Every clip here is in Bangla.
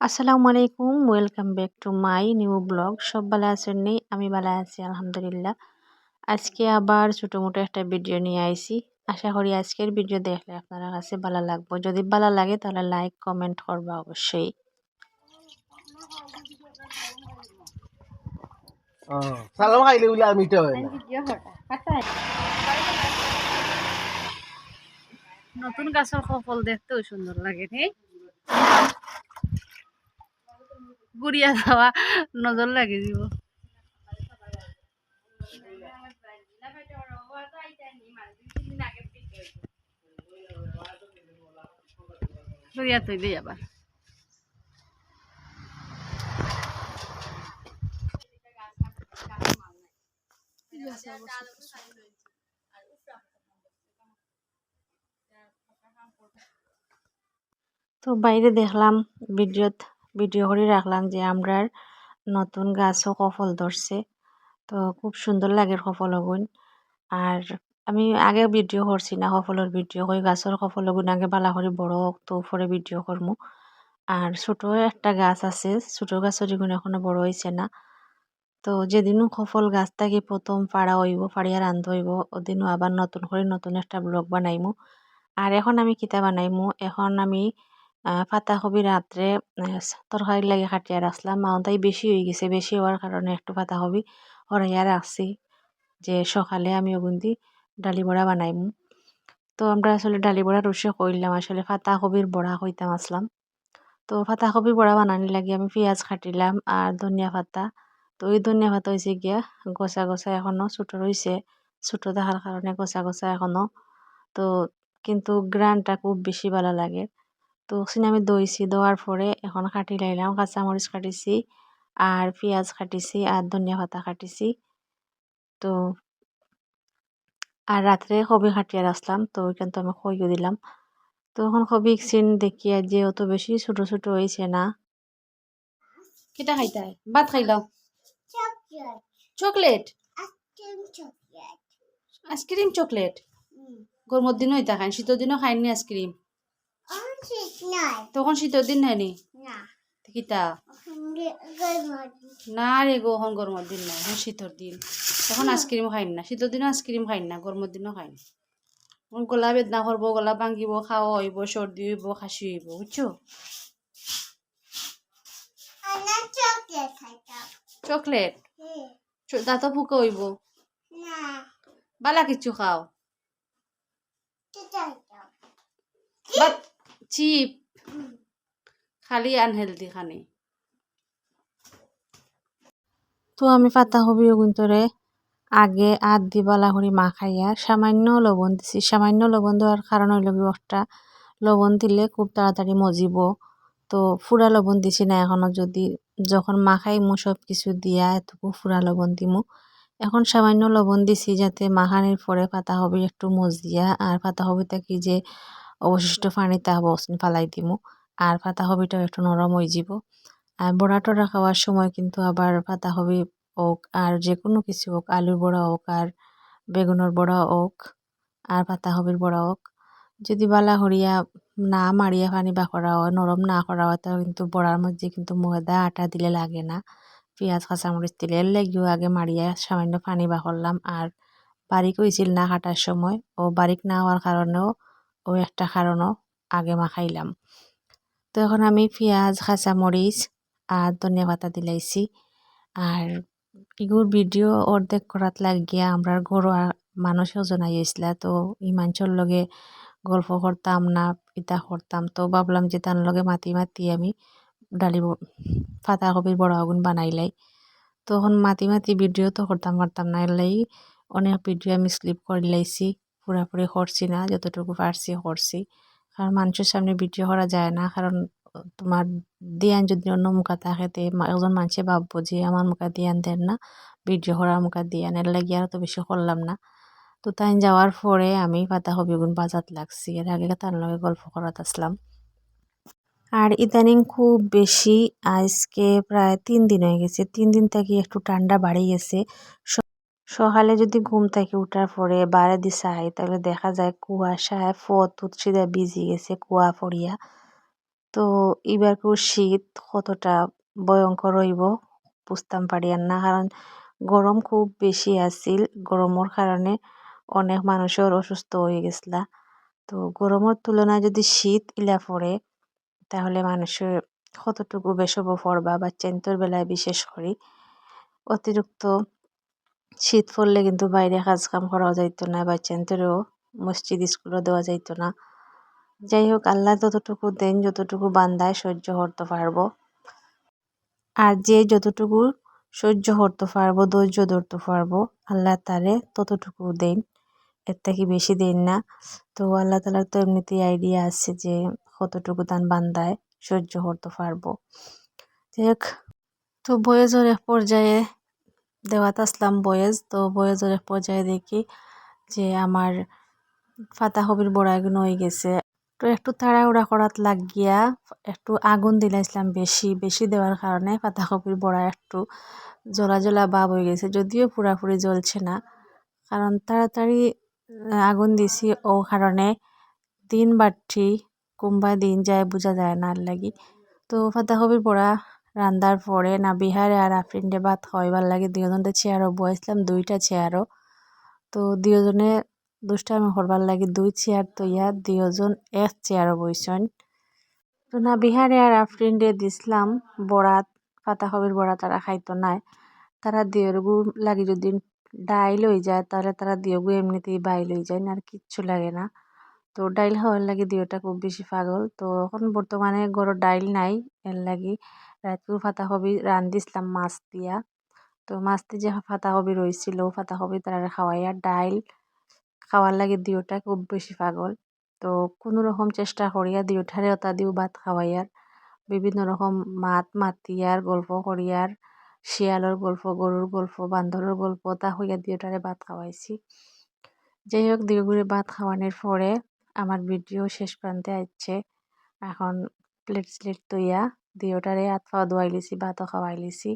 আসসালামু আলাইকুম welcome back to my new blog. সব ভালো আছেন নেই? আমি ভালো আছি আলহামদুলিল্লাহ। আজকে আবার ছোটো মোটো একটা ভিডিও নিয়ে আইছি। আশা করি আজকের ভিডিও দেখলে আপনারা কাছে ভালো লাগবো। যদি ভালো লাগে তাহলে লাইক কমেন্ট করবা অবশ্যই। সালাম খাইলে বলে আমি নতুন গাছের ফল দেখতেও সুন্দর লাগে নেই? গুড়িয়া যাওয়া নজর লাগে দিব। তো বাইরে দেখলাম ভিডিওত ভিডিও করে রাখলাম যে আমরার নতুন গাছও কফল ধরছে। তো খুব সুন্দর লাগে সফল হগুন আর আমি আগে ভিডিও করছি না সফলের ভিডিও কই গাছের সফল হগুন আগে বালা করে, বড় তো পরে ভিডিও করমু। আর ছোট একটা গাছ আছে, ছোট গাছের এগুলো এখনও বড় হয়েছে না। তো যেদিনও সফল গাছ থাকি প্রথম পাড়া হইব ফাড়িয়া রান্ধ হইব, ওদিনও আবার নতুন করে নতুন একটা ব্লগ বানাইমু। আর এখন আমি কিতা বানাইমু? এখন আমি পাতাকপি রাত্রে তরকারি লাগে কাটিয়া রাখলাম তাই বেশি হয়ে গেছে, বেশি হওয়ার কারণে একটু পাতাকপি হরাইয়া রাখছি যে সকালে আমি ওগুন্দি ডালি বড়া বানাইম। তো আমরা আসলে ডালি বড়া রসে করলাম আসলে পাতাকপির বড়া কইতাম আসলাম। তো পাতাকপি বড়া বানানি লাগে আমি পেঁয়াজ কাটিলাম আর ধনিয়া পাতা। তো ওই ধনিয়া পাতা হয়েছে গিয়া গোছা গোছা এখনও ছোট রয়েছে ছোট দেখার কারণে গোছা গোছা এখনও তো কিন্তু গ্রানটা খুব বেশি ভালো লাগে। তো ওখানে আমি দইছি দেওয়ার পরে এখন কাটি লাইলাম কাঁচামরিচ কাটিছি আর পেঁয়াজ কাটিছি আর ধনিয়া পাতা কাটিছি তো আর রাত্রে কবি কাটিয়ে রাখলাম তো ওইখান তো আমি খইও দিলাম। তো এখন কবি সিন দেখিয়া যে অত বেশি ছোট ছোট হয়েছে না। কিটা খাইতাই ভাত খাইলাও চকলেট? Ice cream chocolate. গরমের দিনও হইতা খাই শীতের দিনও খাইনি আইসক্রিম। তখন শীতের দিন হয়নি কিতা না রে গো এখন গরমের দিন নাই এখন শীতের দিন। এখন আইসক্রিম খাইন না শীতের দিনও আইসক্রিম খাইন না গরমের দিনও খাইন এখন গলা বেদনা করব গলা ভাঙ্গিব খাওয়া হইব সর্দি হইব খাসি হইব বুঝছ? চকলেট দাঁত ফুকে হইব। বালা কিছু খাও। চিপ খালি আনহেলদি খানি। তো আমি পাতাকপি ওগুন্তরে আগে আদ দি বালা করে মাখাইয়া সামান্য লবণ দিছি। সামান্য লবণ দেওয়ার কারণ হইল একটা লবণ দিলে খুব তাড়াতাড়ি মজিব। তো ফুরা লবণ দিছি না এখনও, যদি যখন মাখাইমু সব কিছু দিয়া এতটুকু ফুরা লবণ দিমু। এখন সামান্য লবণ দিছি যাতে মাখানির পরে পাতাকপি একটু মজিয়া, আর পাতাকপিটা কি যে অবশিষ্ট পানি তা ফালাই দিমু। আর পাতাকপিটাও একটু নরম হয়ে যাব আর বড়া টড়া খাওয়ার সময় কিন্তু আবার পাতাকপি হোক, আর যে কোনো কিছু হোক, আলুর বড়া হোক, আর বেগুনের বড়া হোক, আর পাতাকপির বড়া হোক। যদি বালা হরিয়া না মারিয়া পানি বা করা হয় নরম না করা হয় তাহলে কিন্তু বড়ার মধ্যে কিন্তু ময়দা, আটা দিলে লাগে না। পেঁয়াজ, কাঁচামরিচ দিলে লেগেও, আগে মারিয়া সামান্য পানি বা করলাম। আর বারিক হয়েছিল না কাটার সময়। ও বারিক না হওয়ার কারণেও ও একটা কারণও আগে মাখাইলাম। তো এখন আমি পেঁয়াজ, কাঁচামরিচ আর ধনিয়া পাতা দিলাইছি। আর এগুর ভিডিও অর্ধেক করাত লাগিয়া আমরা ঘরোয়া মানুষও জানাই আসলা তো ইমানচর লগে গল্প করতাম না ইতা করতাম, তো ভাবলাম যে তার লগে মাতি মাতি আমি ডালি পাতাকপির বড় আগুন বানাইলাই। তখন মাতি মাতি ভিডিও তো করতাম পারতাম না এলাই অনেক ভিডিও আমি স্লিপ করে লাইছি। পুরাপুরি করছি না, যতটুকু পারছি করছি কারণ মানুষের সামনে ভিডিও করা যায় না, কারণ তোমার দিয়ান যদি অন্য মুখা থাকে, তে একজন মানুষে ভাববো যে আমার মুখা দিয়ান দেন না, ভিডিও করার মুখা দিয়ান এর লাগি আর তো বেশি করলাম না। তো তাই যাওয়ার পরে আমি পাতাকপি গুণ বাজাত লাগছি, এর আগে তার লগে গল্প করাত আসলাম। আর ইদানিং খুব বেশি, আজকে প্রায় তিন দিন হয়ে গেছে, তিন দিন থেকে একটু ঠান্ডা বাড়ে গেছে সকালে যদি ঘুম থেকে উঠার পরে বাইরে দিয়ে চাই তাহলে দেখা যায় কুয়াশায় ফত উৎসিদা ভিজে গেছে কুয়া পড়িয়া। তো এবারকার শীত কতটা ভয়ঙ্কর হইব বুঝতাম পারি আর না, কারণ গরম খুব বেশি আছিল। গরমের কারণে অনেক মানুষের অসুস্থ হয়ে গেছিলা। তো গরমের তুলনায় যদি শীত ইলা পড়ে, তাহলে মানুষের কতটুকু বেসব পড়বা বাচ্চান্তর বেলায় বিশেষ করে। অতিরিক্ত শীত পড়লে কিন্তু বাইরে কাজ কাম করাও যাইতো না বাচ্চান্তরেও মসজিদ স্কুলও দেওয়া যাইতো না। যাই হোক, আল্লাহ যতটুকু দেন, যতটুকু বান্দায় সহ্য করতে পারব। আর যে যতটুকু সহ্য করতে পারব, ধৈর্য ধরতে পারব, আল্লাহ তারে ততটুকু দেন। এর থেকে বেশি দেন না। তো আল্লাহ তালার তো এমনিতেই আইডিয়া আছে যে কতটুকু দান বান্দায় সহ্য করতে পারব। যাই হোক, তো বয়েজের এক পর্যায়ে দেওয়াত আসলাম বয়েজ। তো বয়েজের এক পর্যায়ে দেখি যে আমার ফাতা হবির বড়াইগুলো হয়ে গেছে। তো একটু তাড়াহুড়া করাত লাগিয়া একটু আগুন দিলাইছিলাম বেশি বেশি দেওয়ার কারণে পাতাকপির বড়া একটু জ্বলা জ্বলা ভাব হয়ে গেছে। যদিও পুরাপুরি জ্বলছে না, কারণ তাড়াতাড়ি আগুন দিছি ও কারণে দিন বাড়ছি কুম্বা দিন যায় বোঝা যায় না আর লাগি। তো পাতাকপির বড়া রান্দার পরে না বিহারে আর আফরিনডে ভাত খাওয়াইবার লাগে দুজনটা চেয়ারও বয়েছিলাম দুইটা চেয়ারও। তো দুজনে দুষ্টামি করবার লাগে দুই চেয়ার তৈয়া দুজন এক চেয়ারও বইছেন তো না বিহারে আর আফরিনডে দিছিলাম বরাত পাতা পাতাকপির বড়া তারা খাইতো নাই। তারা দিয়রগু লাগে যদি ডাইল হয়ে যায়, তাহলে তারা দিয়গু এমনিতেই বাইল হয়ে যায় না আর কিচ্ছু লাগে না। তো ডাইল খাওয়ার লাগে দিওটা খুব বেশি পাগল। তো এখন বর্তমানে গরো ডাইল নাই, এর লাগি রাতকু পাতাকপি রান্ধিছিলাম মাছ দিয়া। তো মাছ দিয়ে যে পাতাকপি রয়েছিল পাতাকপি তারা খাওয়াইয়া ডাইল খাওয়ার লাগে দিওটা খুব বেশি পাগল। তো কোনো রকম চেষ্টা করিয়া দিওঠারে ওটা দিও ভাত খাওয়াইয়ার। বিভিন্ন রকম মাত মাতিয়ার, গল্প করিয়ার, শিয়ালর গল্প, গরুর গল্প, বান্দরের গল্প তা হইয়া দিওটারে ভাত খাওয়াইছি। যাই হোক দিওগুড়ি ভাত খাওয়ানোর পরে আমার ভিডিও শেষ প্রান্তে আসছে এখন প্লেট স্লেট তৈয়া দিওটারে হাত পাওয়া ধোয়াই লিছি ভাতও খাওয়াই লিছি।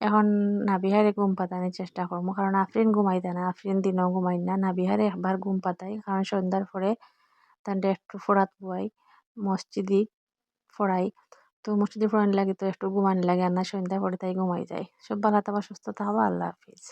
এখন নাবিহারে ঘুম পাতানোর চেষ্টা করব কারণ আফরিন ঘুমাইতে না আফরিন দিনও ঘুমাই না নাবিহারে একবার ঘুম পাতাই কারণ সন্ধ্যার পরে তান্ডে একটু ফোড়াত বুয়াই মসজিদি ফোড়াই তো মসজিদি ফোড়ানি লাগে তো একটু ঘুমানি লাগে আর না সন্ধ্যা পরে তাই ঘুমাই যায়। সব ভালো থাকবা সুস্থ থাকবা, আল্লাহ হাফিজ।